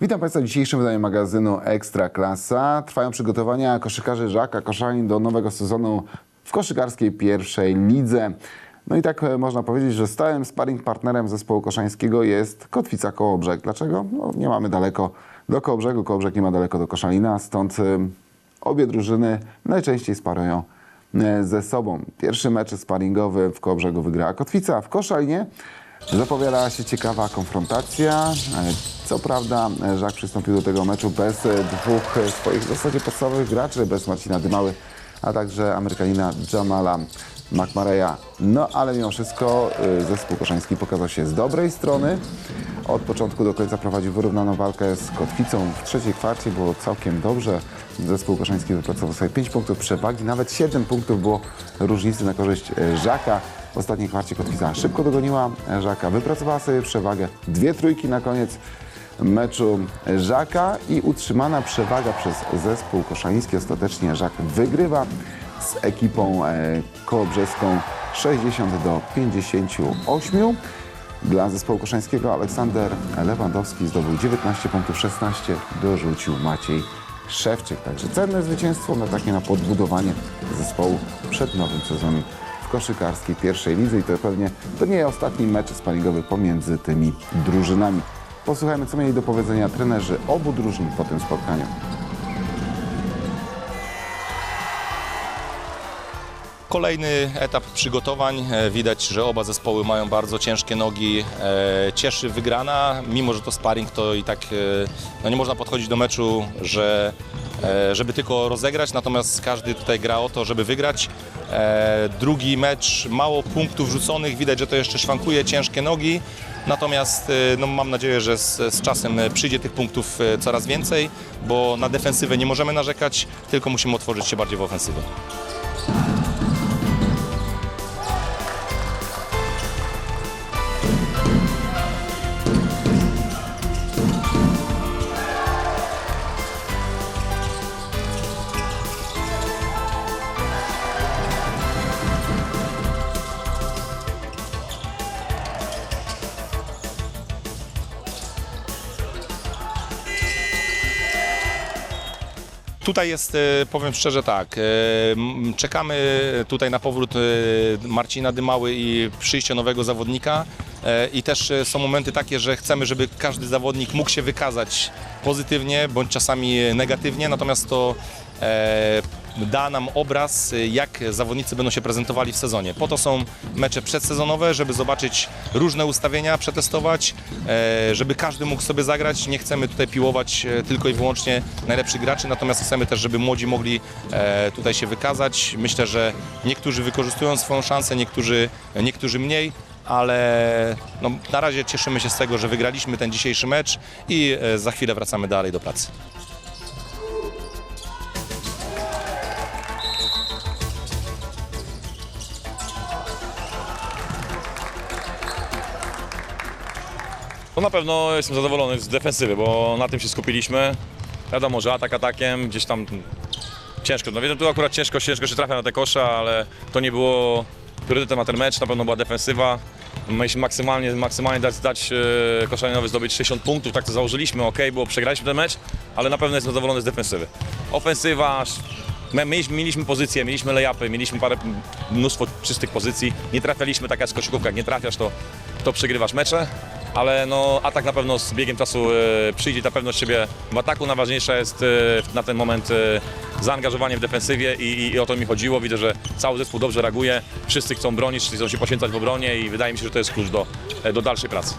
Witam Państwa w dzisiejszym wydaniu magazynu Ekstra Klasa. Trwają przygotowania koszykarzy Żaka Koszalin do nowego sezonu w koszykarskiej pierwszej lidze. No i tak e, można powiedzieć, że stałym sparring partnerem zespołu koszańskiego jest Kotwica Kołobrzeg. Dlaczego? No, nie mamy daleko do Kołobrzegu, Kołobrzeg nie ma daleko do Koszalina, stąd e, obie drużyny najczęściej sparują e, ze sobą. Pierwszy mecz sparingowy w Kołobrzegu wygrała Kotwica, w Koszalinie zapowiadała się ciekawa konfrontacja. E, Co prawda e, Żak przystąpił do tego meczu bez e, dwóch swoich w zasadzie podstawowych graczy, bez Marcina Dymały, a także Amerykanina Jamala McMarreya. No ale mimo wszystko zespół koszański pokazał się z dobrej strony. Od początku do końca prowadził wyrównaną walkę z Kotwicą. W trzeciej kwarcie było całkiem dobrze. Zespół koszański wypracował sobie 5 punktów przewagi, nawet 7 punktów było różnicy na korzyść Żaka. W ostatniej kwarcie Kotwica szybko dogoniła Żaka, wypracowała sobie przewagę. Dwie trójki na koniec meczu Żaka i utrzymana przewaga przez zespół koszański. Ostatecznie Żak wygrywa z ekipą e, kołobrzeską 60 do 58. Dla zespołu koszańskiego Aleksander Lewandowski zdobył 19 punktów, 16 dorzucił Maciej Szewczyk. Także cenne zwycięstwo na takie na podbudowanie zespołu przed nowym sezonem koszykarskiej pierwszej lidze i to pewnie to nie ostatni mecz sparingowy pomiędzy tymi drużynami. Posłuchajmy, co mieli do powiedzenia trenerzy obu drużyn po tym spotkaniu. Kolejny etap przygotowań. E, Widać, że oba zespoły mają bardzo ciężkie nogi. E, Cieszy wygrana, mimo że to sparring, to i tak e, no nie można podchodzić do meczu, że, żeby tylko rozegrać, natomiast każdy tutaj gra o to, żeby wygrać. E, Drugi mecz, mało punktów rzuconych, widać, że to jeszcze szwankuje, ciężkie nogi. Natomiast e, no, mam nadzieję, że z, z czasem e, przyjdzie tych punktów e, coraz więcej, bo na defensywę nie możemy narzekać, tylko musimy otworzyć się bardziej w ofensywę. Tutaj jest, e, powiem szczerze tak, e, czekamy tutaj na powrót e, Marcina Dymały i przyjście nowego zawodnika i też są momenty takie, że chcemy, żeby każdy zawodnik mógł się wykazać pozytywnie bądź czasami negatywnie, natomiast to da nam obraz, e, jak zawodnicy będą się prezentowali w sezonie. Po to są mecze przedsezonowe, żeby zobaczyć różne ustawienia, przetestować, e, żeby każdy mógł sobie zagrać. Nie chcemy tutaj piłować e, tylko i wyłącznie najlepszych graczy, natomiast chcemy też, żeby młodzi mogli e, tutaj się wykazać. Myślę, że niektórzy wykorzystują swoją szansę, niektórzy, niektórzy mniej. Ale no, na razie cieszymy się z tego, że wygraliśmy ten dzisiejszy mecz i za chwilę wracamy dalej do pracy. No na pewno jestem zadowolony z defensywy, bo na tym się skupiliśmy. Wiadomo, że atak atakiem, gdzieś tam ciężko, no wiem, tu akurat ciężko, ciężko się trafia na te kosze, ale to nie było priorytetem na ten mecz, na pewno była defensywa. Mieliśmy maksymalnie, maksymalnie dać, dać e, Koszalinowi zdobyć 60 punktów, tak to założyliśmy, ok, było przegraliśmy ten mecz, ale na pewno jestem zadowolony z defensywy. Ofensywa, my, mieliśmy, mieliśmy pozycje, mieliśmy layupy, mieliśmy parę, mnóstwo czystych pozycji, nie trafialiśmy tak jak z koszykówką, jak nie trafiasz, to, to przegrywasz mecze ale no, atak na pewno z biegiem czasu e, przyjdzie ta pewność siebie w ataku. Najważniejsze jest e, na ten moment e, zaangażowanie w defensywie i, i, i o to mi chodziło. Widzę, że cały zespół dobrze reaguje, wszyscy chcą bronić, wszyscy chcą się poświęcać w obronie i wydaje mi się, że to jest klucz do, do dalszej pracy.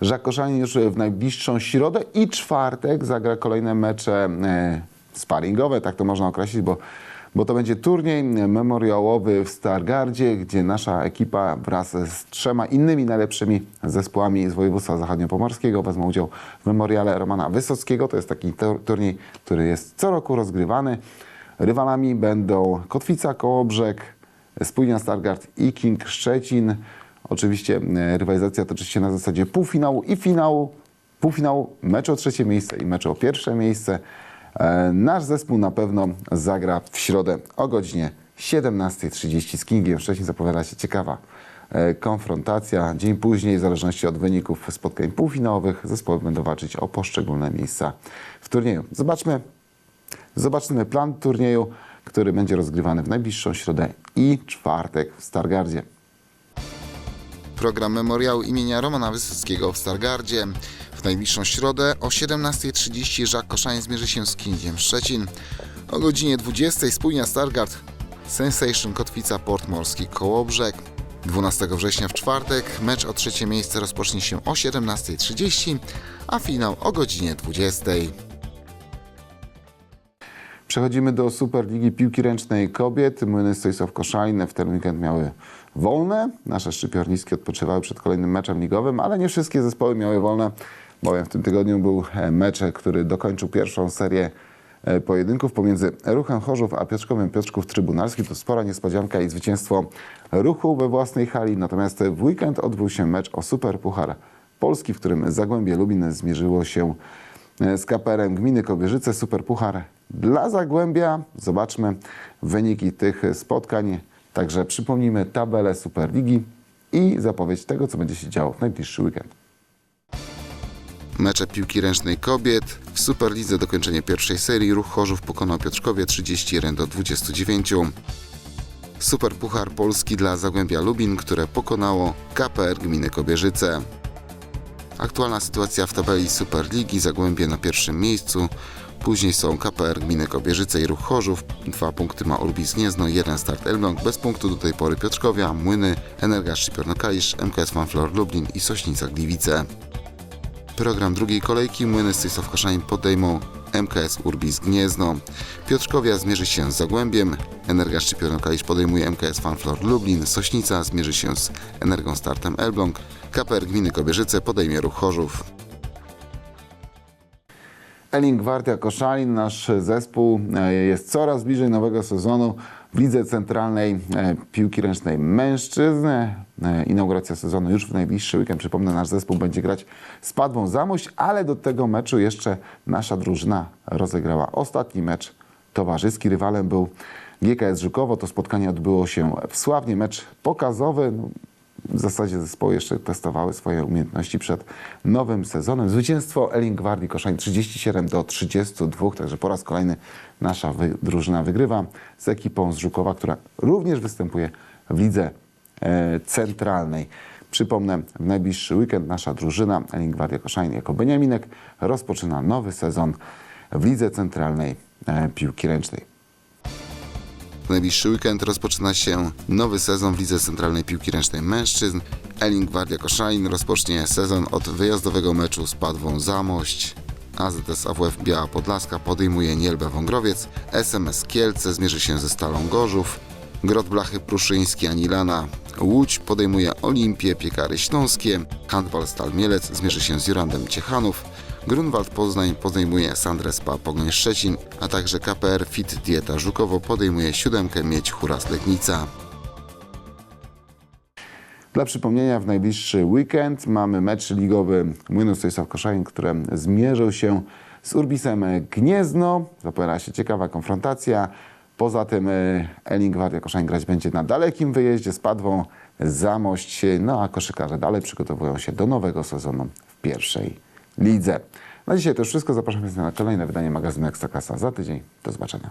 Żak Koszalin już w najbliższą środę i czwartek zagra kolejne mecze e, sparingowe, tak to można określić, bo bo to będzie turniej memoriałowy w Stargardzie, gdzie nasza ekipa wraz z trzema innymi najlepszymi zespołami z województwa zachodniopomorskiego wezmą udział w memoriale Romana Wysockiego. To jest taki tur- turniej, który jest co roku rozgrywany. Rywalami będą Kotwica Kołobrzeg, Spójnia Stargard i King Szczecin. Oczywiście e, rywalizacja toczy się na zasadzie półfinału i finału. Półfinał, mecz o trzecie miejsce i mecz o pierwsze miejsce. E, Nasz zespół na pewno zagra w środę o godzinie 17.30 z Kingiem. Szczecin zapowiada się ciekawa e, konfrontacja. Dzień później, w zależności od wyników spotkań półfinałowych, zespoły będą walczyć o poszczególne miejsca w turnieju. Zobaczmy, zobaczymy plan turnieju, który będzie rozgrywany w najbliższą środę i czwartek w Stargardzie. Program memoriału imienia Romana Wysockiego w Stargardzie. W najbliższą środę o 17.30 Jacques Koszanie zmierzy się z Kingiem Szczecin. O godzinie 20.00 spójnia Stargard Sensation Kotwica Port Morski Kołobrzeg. 12 września w czwartek mecz o trzecie miejsce rozpocznie się o 17.30, a finał o godzinie 20.00. Przechodzimy do Superligi Piłki Ręcznej Kobiet. Młyny Stoisław Koszalin w ten weekend miały wolne. Nasze szczypiorniski odpoczywały przed kolejnym meczem ligowym, ale nie wszystkie zespoły miały wolne, bowiem w tym tygodniu był e, mecz, który dokończył pierwszą serię e, pojedynków pomiędzy Ruchem Chorzów a Piotrkowem Piotrków Trybunalski. To spora niespodzianka i zwycięstwo Ruchu we własnej hali. Natomiast w weekend odbył się mecz o Superpuchar Polski, w którym Zagłębie Lubin zmierzyło się z KPR-em Gminy Kobierzyce. Superpuchar dla Zagłębia. Zobaczmy wyniki tych spotkań. Także przypomnijmy tabelę Superligi i zapowiedź tego, co będzie się działo w najbliższy weekend. Mecze piłki ręcznej kobiet. W Superlidze dokończenie pierwszej serii Ruch Chorzów pokonał Piotrkowie 31 do 29. Superpuchar Polski dla Zagłębia Lubin, które pokonało KPR Gminy Kobierzyce. Aktualna sytuacja w tabeli Superligi Zagłębie na pierwszym miejscu. Później są KPR Gminy Kobierzyce i Ruch Chorzów. Dwa punkty ma Urbis Gniezno, jeden start Elbląg. Bez punktu do tej pory Piotrkowia, Młyny, Energa Szczypiorno-Kalisz, MKS Fanflor Lublin i Sośnica Gliwice. Program drugiej kolejki Młyny Stysław Koszalin podejmą MKS Urbis Gniezno. Piotrkowia zmierzy się z Zagłębiem, Energa Szczypiorno-Kalisz podejmuje MKS Fanflor Lublin, Sośnica zmierzy się z Energią Startem Elbląg, KPR Gminy Kobierzyce podejmie Ruch Chorzów. Eling Gwardia Koszalin, nasz zespół e, jest coraz bliżej nowego sezonu w Lidze Centralnej e, Piłki Ręcznej Mężczyzn. E, Inauguracja sezonu już w najbliższy weekend. Przypomnę, nasz zespół będzie grać z Padwą Zamość, ale do tego meczu jeszcze nasza drużyna rozegrała ostatni mecz towarzyski. Rywalem był GKS Żukowo. To spotkanie odbyło się w Sławnie. Mecz pokazowy. W zasadzie zespoły jeszcze testowały swoje umiejętności przed nowym sezonem. Zwycięstwo Eling Gwardii Koszalin 37 do 32, także po raz kolejny nasza wy, drużyna wygrywa z ekipą z Żukowa, która również występuje w lidze e, centralnej. Przypomnę, w najbliższy weekend nasza drużyna Eling Gwardia Koszalin jako Beniaminek rozpoczyna nowy sezon w lidze centralnej e, piłki ręcznej. W najbliższy weekend rozpoczyna się nowy sezon w Lidze Centralnej Piłki Ręcznej Mężczyzn. Eling Gwardia Koszalin rozpocznie sezon od wyjazdowego meczu z Padwą Zamość. AZS AWF Biała Podlaska podejmuje Nielbę Wągrowiec. SMS Kielce zmierzy się ze Stalą Gorzów. Grot Blachy Pruszyński Anilana. Łódź podejmuje Olimpię Piekary Śląskie. Handbal Stal Mielec zmierzy się z Jurandem Ciechanów. Grunwald Poznań podejmuje Sandrę Spa Pogoń Szczecin, a także KPR Fit Dieta Żukowo podejmuje siódemkę Miedź Huras Legnica. Dla przypomnienia, w najbliższy weekend mamy mecz ligowy Młynu Stoisław Koszalin, który zmierzył się z Urbisem Gniezno. Zapowiada się ciekawa konfrontacja. Poza tym e, Eling Gwardia Koszalin grać będzie na dalekim wyjeździe z Padwą Zamość. No a koszykarze dalej przygotowują się do nowego sezonu w pierwszej lidze. Na dzisiaj to już wszystko. Zapraszam Państwa na kolejne wydanie magazynu Ekstraklasa za tydzień. Do zobaczenia.